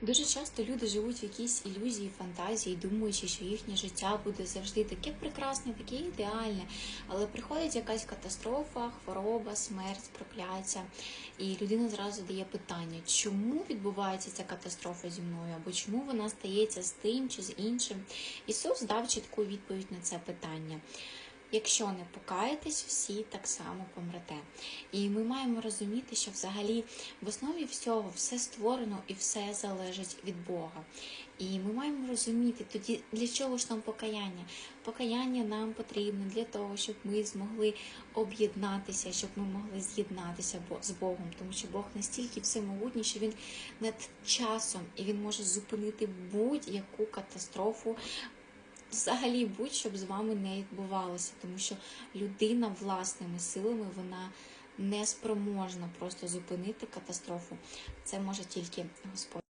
Дуже часто люди живуть в якійсь ілюзії, фантазії, думаючи, що їхнє життя буде завжди таке прекрасне, таке ідеальне. Але приходить якась катастрофа, хвороба, смерть, прокляття, і людина зразу дає питання, чому відбувається ця катастрофа зі мною, або чому вона стається з тим чи з іншим. Ісус дав чітку відповідь на це питання. Якщо не покаєтесь, всі так само помрете. І ми маємо розуміти, що взагалі в основі всього все створено і все залежить від Бога. І ми маємо розуміти тоді, для чого ж нам покаяння? Покаяння нам потрібно для того, щоб ми змогли об'єднатися, щоб ми могли з'єднатися з Богом, тому що Бог настільки всемогутній, що він над часом і він може зупинити будь-яку катастрофу взагалі будь-що б з вами не відбувалося, тому що людина власними силами вона не спроможна просто зупинити катастрофу. Це може тільки Господь.